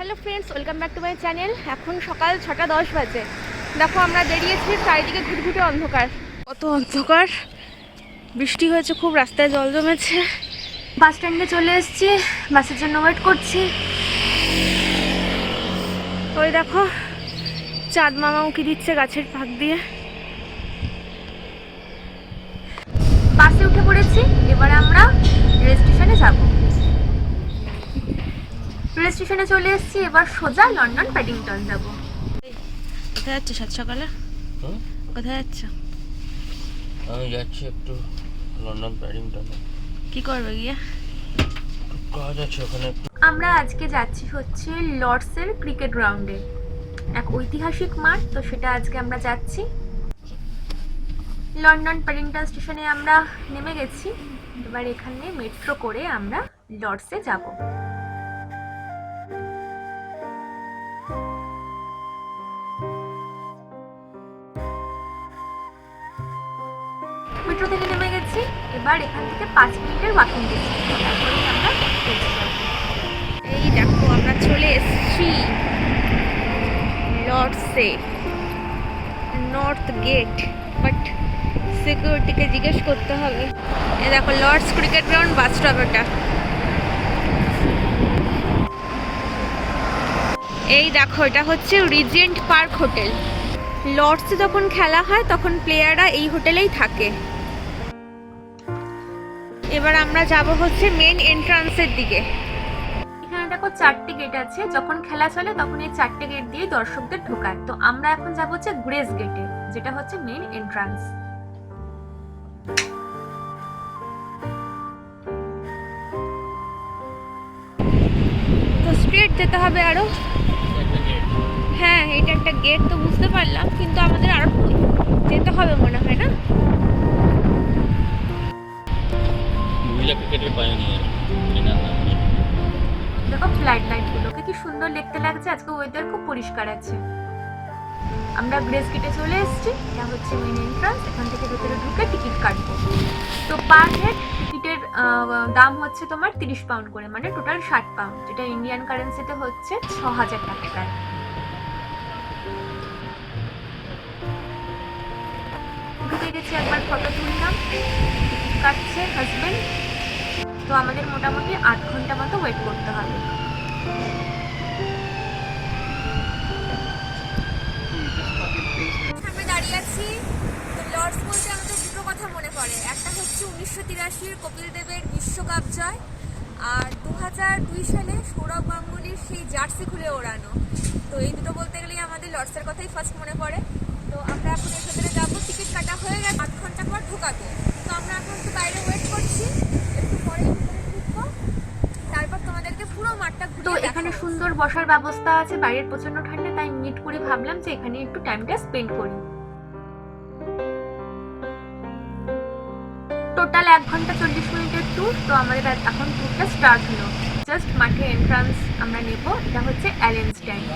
Hello friends, welcome back to my channel. এখন সকাল ছটা দশ বাজে। দেখো, আমরা বেরিয়েছি চারিদিকে ঘুটঘুটে অন্ধকার। কত অন্ধকার। বৃষ্টি হয়েছে, খুব রাস্তায় জল জমেছে। বাস স্ট্যান্ডে চলে এসেছি। বাসের জন্য ওয়েট করছি। ওই দেখো, চাঁদ মামা উঁকি দিচ্ছে গাছের ফাঁক দিয়ে। বাসে উঠে পড়েছি। এবার আমরা রেল স্টেশনে যাব। রেল স্টেশনে চলে এসেছি এবার সোজা লন্ডন প্যাডিংটন যাব। কোথায় যাচ্ছ সাত সকালে? কোথায় যাচ্ছ? আমি যাচ্ছি একটু লন্ডন প্যাডিংটনে কি করবে গিয়ে? কাজ আছে ওখানে। আমরা আজকে যাচ্ছি হচ্ছে লর্ডসের ক্রিকেট গ্রাউন্ডে এক ঐতিহাসিক মাঠ তো সেটা আজকে আমরা যাচ্ছি। লন্ডন প্যাডিংটন স্টেশনে আমরা নেমে গেছি। এবার এখানে মেট্রো করে আমরা লর্ডসে যাব। এবার এখান থেকে পাঁচ মিনিটের ওয়াকিং ডিস্টেন্স আমরা এই দেখো, আমরা চলে এসছি লর্ডসে নর্থ গেট বাট সিকিউরিটিকে জিজ্ঞেস করতে হবে। এ দেখো Lord's cricket ground bus stop এটা। এই দেখো, এটা হচ্ছে রিজেন্ট পার্ক হোটেল লর্ডসে যখন খেলা হয়, তখন প্লেয়াররা এই হোটেলেই থাকে। এবার আমরা যাব হচ্ছে মেন এন্ট্রান্সের দিকে। এখানে দেখো চারটে গেট আছে। যখন খেলা চলে তখন এই চারটে গেট দিয়ে দর্শকদের ঢোকায়। তো আমরা এখন যাব হচ্ছে গ্রেস গেটে যেটা হচ্ছে মেন এন্ট্রান্স তো স্ট্রেট যেতে হবে আরও? হ্যাঁ এটা একটা গেট তো বুঝতে পারলাম কিন্তু আমাদের আরও যেতে হবে মনে হয় না? মহিলা ক্রিকেটের পায়োনিয়ার এনার নাম দেখো ফ্লাইট লাইট গুলোকে কি সুন্দর দেখতে লাগছে, আজকে ওয়েদার খুব পরিষ্কার আছে। আমরা গ্রেস গেটে চলে এসেছি, এটা হচ্ছে মেন এন্ট্রান্স এখান থেকে ভেতরে ঢুকে টিকিট কাটবো। তো পার হেড টিকিটের দাম হচ্ছে তোমার তিরিশ পাউন্ড করে মানে টোটাল ষাট পাউন্ড যেটা ইন্ডিয়ান কারেন্সিতে হচ্ছে ছ হাজার টাকা প্রায় ঢুকে গেছি, একবার ফটো তুললাম কাটছে হাজবেন্ড তো আমাদের মোটামুটি আট ঘণ্টা মতো ওয়েট করতে হবে। আমরা দাঁড়িয়ে আছি, তো লর্ডস বলতে আমাদের দুটো কথা মনে পড়ে। একটা হচ্ছে উনিশশো তিরাশির কপিল বিশ্বকাপ জয়, আর দু হাজার দুই সালে সৌরভ গাঙ্গুলির সেই জার্সি খুলে ওড়ানো। তো এই দুটো বলতে গেলেই আমাদের লর্ডসের কথাই ফার্স্ট মনে পড়ে। তো আমরা এখন এর যাব, টিকিট কাটা হয়ে গেছে আধ ঘণ্টা পর ঢোকাবে তো আমরা এখন একটু বাইরে ওয়েট করছি একটু পরে ভিতরে ঢুকবো তারপর তোমাদেরকে পুরো মাঠটা এখানে সুন্দর বসার ব্যবস্থা আছে, বাইরের প্রচণ্ড ঠান্ডা, তাই মিট করে ভাবলাম যে এখানে একটু টাইমটা স্পেন্ড করি। টোটাল এক ঘণ্টা চল্লিশ মিনিটের ট্যুর তো আমাদের এখন ট্যুরটা স্টার্ট হলো। জাস্ট মাঠে এন্ট্রান্স আমরা নেব, এটা হচ্ছে অ্যালেন স্ট্যান্ড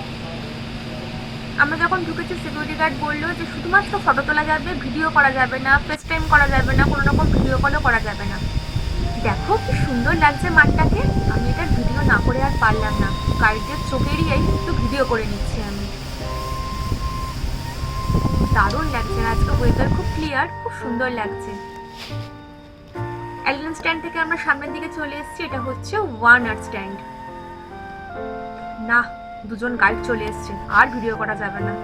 আমরা যখন ঢুকেছি সিকিউরিটি গার্ড বলল যে শুধুমাত্র ফটো তোলা যাবে ভিডিও করা যাবে না ফেস টাইম করা যাবে না, কোনো রকম ভিডিও কলও করা যাবে না। দেখো কি সুন্দর লাগছে মাঠটাকে, আমি এটার ভিডিও না করে আর পারলাম না। গাইডের চোখ এড়িয়েই একটু ভিডিও করে নিচ্ছি আমি। দারুণ লাগছে আজকে ওয়েদার খুব ক্লিয়ার খুব সুন্দর লাগছে। অ্যালেন স্ট্যান্ড থেকে আমরা সামনের দিকে চলে এসেছি, এটা হচ্ছে ওয়ান আর স্ট্যান্ড না দুজন গাইড চলে এসছে, আর ভিডিও করা যাবে না।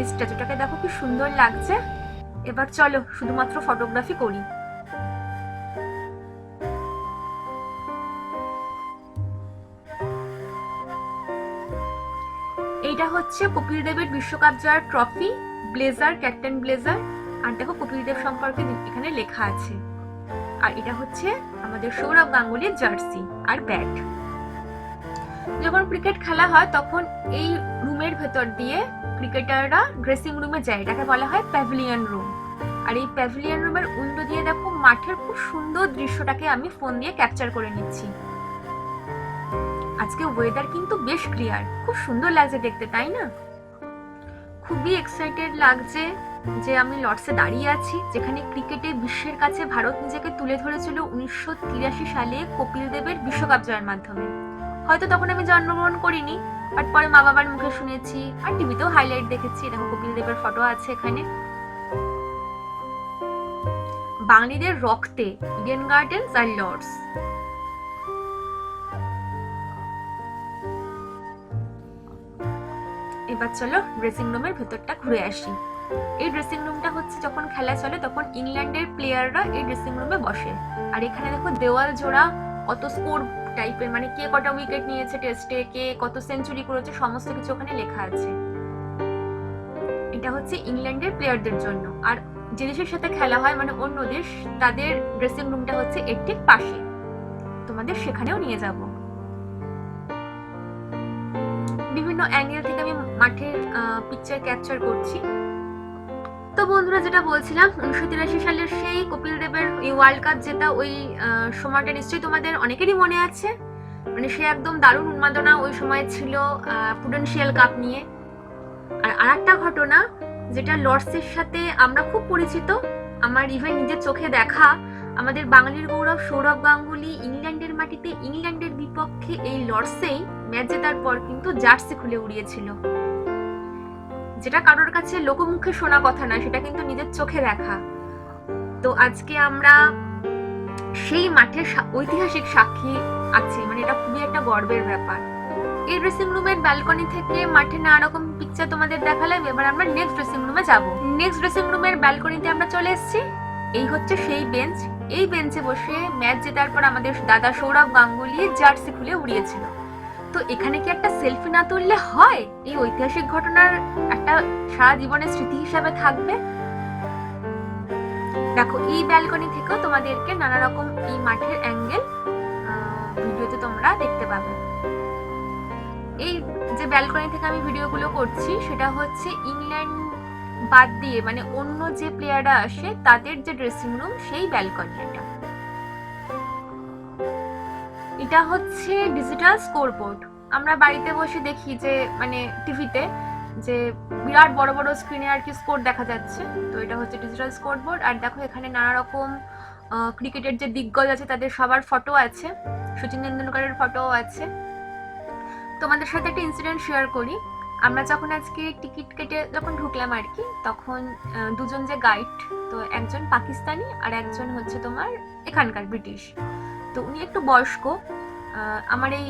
এই স্ট্যাচুটাকে দেখো কি সুন্দর লাগছে। এবার চলো, শুধুমাত্র ফটোগ্রাফি করি। হচ্ছে কপিল দেবের বিশ্বকাপ জয়ের ট্রফি ব্লেজার ক্যাপ্টেন ব্লেজার আর দেখো কপিল দেব সম্পর্কে এখানে লেখা আছে। আর এটা হচ্ছে আমাদের সৌরভ গাঙ্গুলির জার্সি আর ব্যাট যখন ক্রিকেট খেলা হয়, তখন এই রুমের ভেতর দিয়ে ক্রিকেটাররা ড্রেসিং রুমে যায়, এটাকে বলা হয় প্যাভিলিয়ন রুম আর এই প্যাভিলিয়ন রুমের উইন্ডো দিয়ে দেখো মাঠের খুব সুন্দর দৃশ্যটাকে আমি ফোন দিয়ে ক্যাপচার করে নিচ্ছি। আজকে ওয়েদার কিন্তু বেশ ক্লিয়ার খুব সুন্দর লাগছে দেখতে, তাই না? খুবই এক্সাইটেড লাগছে যে আমি লর্ডসে দাঁড়িয়ে আছি, যেখানে ক্রিকেটে বিশ্বের কাছে ভারত নিজেকে তুলে ধরেছিল উনিশশো তিরাশি সালে কপিল দেবের বিশ্বকাপ জয়ের মাধ্যমে। হয়তো তখন আমি জন্মগ্রহণ করিনি বাট পরে মা বাবার মুখে শুনেছি, আর টিভিতেও হাইলাইট দেখেছি দেখো কপিল দেবের ফটো আছে এখানে। বাঙালিদের রক্তে ইডেন গার্ডেন্স আর লর্ডস এবার চলো ড্রেসিং রুমের ভেতরটা ঘুরে আসি। এই ড্রেসিং রুমটা হচ্ছে যখন খেলা চলে তখন ইংল্যান্ডের প্লেয়াররা এই ড্রেসিং রুমে বসে। আর এখানে দেখো দেওয়াল জোড়া কত স্কোর টাইপের মানে কে কটা উইকেট নিয়েছে টেস্টে কে কত সেঞ্চুরি করেছে, সমস্ত কিছু ওখানে লেখা আছে। এটা হচ্ছে ইংল্যান্ডের প্লেয়ারদের জন্য। আর যে দেশের সাথে খেলা হয় মানে অন্য দেশ, তাদের ড্রেসিং রুমটা হচ্ছে ঠিক পাশে। তোমাদের সেখানেও নিয়ে যাব। বিভিন্ন অ্যাঙ্গেল থেকে আমি মাঠের পিকচার ক্যাপচার করছি। তো বন্ধুরা যেটা বলছিলাম, উনিশশো তিরাশি সালের সেই কপিল দেবের ওই ওয়ার্ল্ড কাপ যেটা ওই সময়টা নিশ্চয়ই তোমাদের অনেকেরই মনে আছে। মানে সে একদম দারুণ উন্মাদনা ওই সময় ছিল পুডেন্সিয়াল কাপ নিয়ে। আর আরেকটা ঘটনা, যেটা লর্ডসের সাথে আমরা খুব পরিচিত, আমার ইভেন নিজের চোখে দেখা, আমাদের বাঙালির গৌরব সৌরভ গাঙ্গুলি ইংল্যান্ডের মাটিতে ইংল্যান্ডের বিপক্ষে এই লর্ডসেই ম্যাচ জেতার পর কিন্তু জার্সি খুলে উড়িয়েছিল। যেটা কারোর কাছে লোকমুখে শোনা কথা না সেটা কিন্তু নিজের চোখে দেখা। তো আজকে আমরা সেই মাঠে ঐতিহাসিক সাক্ষী আছি মানে এটা খুবই একটা গর্বের ব্যাপার। এই ড্রেসিং রুমের ব্যালকনি থেকে মাঠে নানা রকম পিকচার তোমাদের দেখালাম, এবার আমরা নেক্সট ড্রেসিং রুমে যাব। নেক্সট ড্রেসিং রুমের ব্যালকনিতে আমরা চলে এসেছি। এই হচ্ছে সেই বেঞ্চ এই বেঞ্চে বসে ম্যাচ জেতার পর আমাদের দাদা সৌরভ গাঙ্গুলি জার্সি খুলে উড়িয়েছিল। তো এখানে কি একটা সেলফি না তুললে হয়? এই ঐতিহাসিক ঘটনার একটা সারা জীবনের স্মৃতি হিসাবে থাকবে? দেখো, এই ব্যালকনি থেকেও তোমাদেরকে নানা রকম এই মাঠের অ্যাঙ্গেল ভিডিওতে তোমরা দেখতে পাবে। এই যে ব্যালকনি থেকে আমি ভিডিওগুলো করছি, সেটা হচ্ছে ইংল্যান্ড বাদ দিয়ে মানে অন্য যে প্লেয়াররা আসে, তাদের যে ড্রেসিং রুম সেই ব্যালকনি এটা হচ্ছে ডিজিটাল স্কোরবোর্ড আমরা বাড়িতে বসে দেখি যে মানে টিভিতে যে বিরাট বড় বড় স্ক্রিনে আর কি স্কোর দেখা যাচ্ছে। তো এটা হচ্ছে ডিজিটাল স্কোরবোর্ড আর দেখো এখানে নানা রকম ক্রিকেটের যে দিগ্গজ আছে তাদের সবার ফটো আছে। সচিন তেন্ডুলকারের ফটোও আছে। তোমাদের সাথে একটা ইনসিডেন্ট শেয়ার করি। আমরা যখন আজকে টিকিট কেটে যখন ঢুকলাম আর কি, তখন দুজন যে গাইড তো একজন পাকিস্তানি আর একজন হচ্ছে তোমার এখানকার ব্রিটিশ। তো উনি একটু বয়স্ক। আমার এই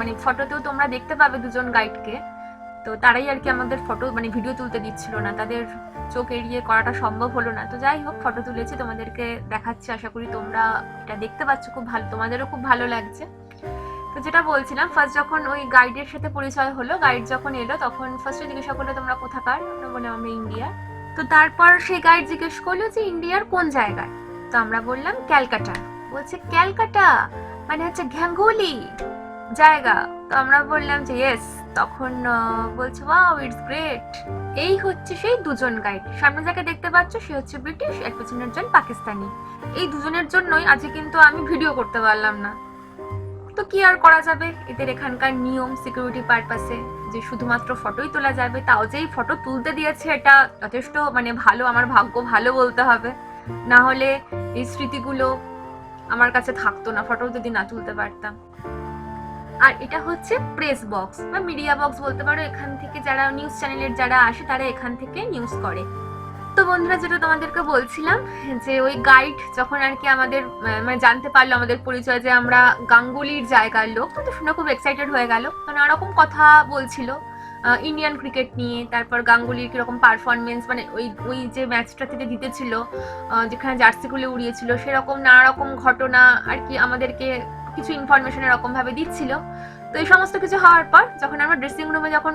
মানে ফটোতেও তোমরা দেখতে পাবে দুজন গাইডকে। তো তারাই আর কি আমাদের ফটো মানে ভিডিও তুলতে দিচ্ছিল না। তাদের চোখ এড়িয়ে করাটা সম্ভব হলো না। তো যাই হোক, ফটো তুলেছি, তোমাদেরকে দেখাচ্ছি। আশা করি তোমরা এটা দেখতে পাচ্ছ খুব ভালো, তোমাদেরও খুব ভালো লাগছে। তো যেটা বলছিলাম ফার্স্ট যখন ওই গাইডের সাথে পরিচয় হলো গাইড যখন এলো, তখন ফার্স্টে জিজ্ঞাসা করল, তোমরা কোথাকার? বললাম আমরা ইন্ডিয়া তো তারপর সেই গাইড জিজ্ঞেস করল যে ইন্ডিয়ার কোন জায়গায়? তো আমরা বললাম, ক্যালকাটা। বলছে, ক্যালকাটা? মানে হচ্ছে ঘ্যাঙ্গুলি। জায়গা। তো আমরা বললাম যে ইয়েস তখন বলছে ওয়াও ইটস গ্রেট এই হচ্ছে সেই দুজন গাইড সামনে যাকে দেখতে পাচ্ছ, সে হচ্ছে ব্রিটিশ এর পেছনের জন পাকিস্তানি। এই দুজনের জন্যই আজকে কিন্তু আমি ভিডিও করতে পারলাম না। তো কি আর করা যাবে? এদের এখানকার নিয়ম সিকিউরিটি পারপাসে যে শুধুমাত্র ফটোই তোলা যাবে, তাও যে ফটো তুলতে দিয়েছে, এটা যথেষ্ট মানে ভালো, আমার ভাগ্য ভালো বলতে হবে। না হলে এই স্মৃতিগুলো আমার কাছে থাকতো না ফটো যদি না তুলতে পারতাম। আর এটা হচ্ছে প্রেস বক্স বা মিডিয়া বক্স বলতে পারো, এখান থেকে যারা নিউজ চ্যানেলের যারা আসে, তারা এখান থেকে নিউজ করে। তো বন্ধুরা, যেটা তোমাদেরকে বলছিলাম, যে ওই গাইড যখন আর কি আমাদের মানে জানতে পারল আমাদের পরিচয় যে আমরা গাঙ্গুলির জায়গার লোক, তো শুনে খুব এক্সাইটেড হয়ে গেল। তো নানা রকম কথা বলছিল। ইন্ডিয়ান ক্রিকেট নিয়ে, তারপর গাঙ্গুলির কীরকম পারফরমেন্স মানে ওই ওই যে ম্যাচটা থেকে জিতেছিল যেখানে জার্সি খুলে উড়িয়েছিল, সেরকম নানা রকম ঘটনা আর কি আমাদেরকে কিছু ইনফরমেশন এরকমভাবে দিচ্ছিল। তো এই সমস্ত কিছু হওয়ার পর, যখন আমরা ড্রেসিং রুমে যখন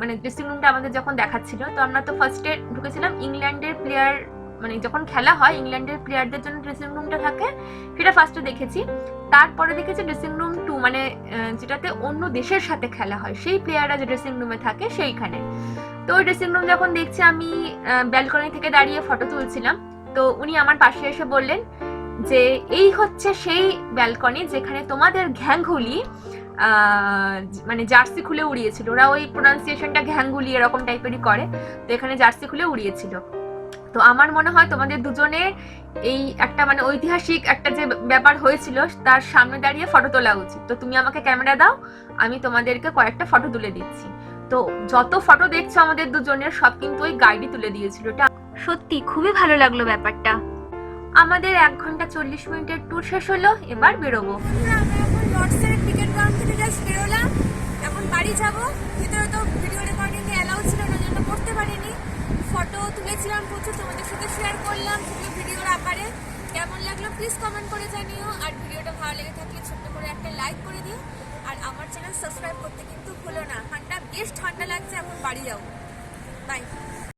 মানে ড্রেসিং রুমটা আমাদের যখন দেখাচ্ছিল, তো আমরা তো ফার্স্টে ঢুকেছিলাম ইংল্যান্ডের প্লেয়ার মানে যখন খেলা হয় ইংল্যান্ডের প্লেয়ারদের জন্য ড্রেসিং রুমটা থাকে সেটা ফার্স্টে দেখেছি। তারপরে দেখেছি ড্রেসিং রুম টু মানে যেটাতে অন্য দেশের সাথে খেলা হয় সেই প্লেয়াররা যে ড্রেসিং রুমে থাকে সেইখানে। তো ওই ড্রেসিং রুম যখন দেখছি আমি ব্যালকনি থেকে দাঁড়িয়ে ফটো তুলছিলাম। তো উনি আমার পাশে এসে বললেন যে এই হচ্ছে সেই ব্যালকনি যেখানে তোমাদের ঘ্যাংগুলি আহ, মানে জার্সি খুলে উড়িয়েছিল। ওরা ওই প্রোনাউন্সিয়েশনটা ঘ্যাঙ্গুলি এরকম টাইপেরই করে। তো এখানে জার্সি খুলে উড়িয়েছিল। তো আমার মনে হয় তোমাদের দুজনের এই একটা মানে ঐতিহাসিক একটা যে ব্যাপার হয়েছিল তার সামনে দাঁড়িয়ে ফটো তোলা উচিত। তো তুমি আমাকে ক্যামেরা দাও আমি তোমাদেরকে কয়েকটা ফটো তুলে দিচ্ছি। তো যত ফটো দেখছ আমাদের দুজনের সব কিন্তু ওই গাইডই তুলে দিয়েছিল। এটা সত্যি খুবই ভালো লাগল ব্যাপারটা। আমাদের এক ঘণ্টা চল্লিশ মিনিটের ট্যুর শেষ হলো এবার বেরোবো। থেকে জাস্ট বেরোলাম। এখন বাড়ি যাব। ভিতরে তো ভিডিও রেকর্ডিং অ্যালাউ ছিল না জন্য করতে পারিনি। ফটো তুলেছিলাম, প্রচুর তোমাদের সাথে শেয়ার করলাম সেগুলো ভিডিওর আকারে। কেমন লাগল প্লিজ কমেন্ট করে জানিও। আর ভিডিওটা ভালো লেগে থাকলে ছোট্ট করে একটা লাইক করে দিও। আর আমার চ্যানেল সাবস্ক্রাইব করতে কিন্তু ভুলো না। ঠান্ডা বেশ ঠান্ডা লাগছে, এখন বাড়ি যাও। বাই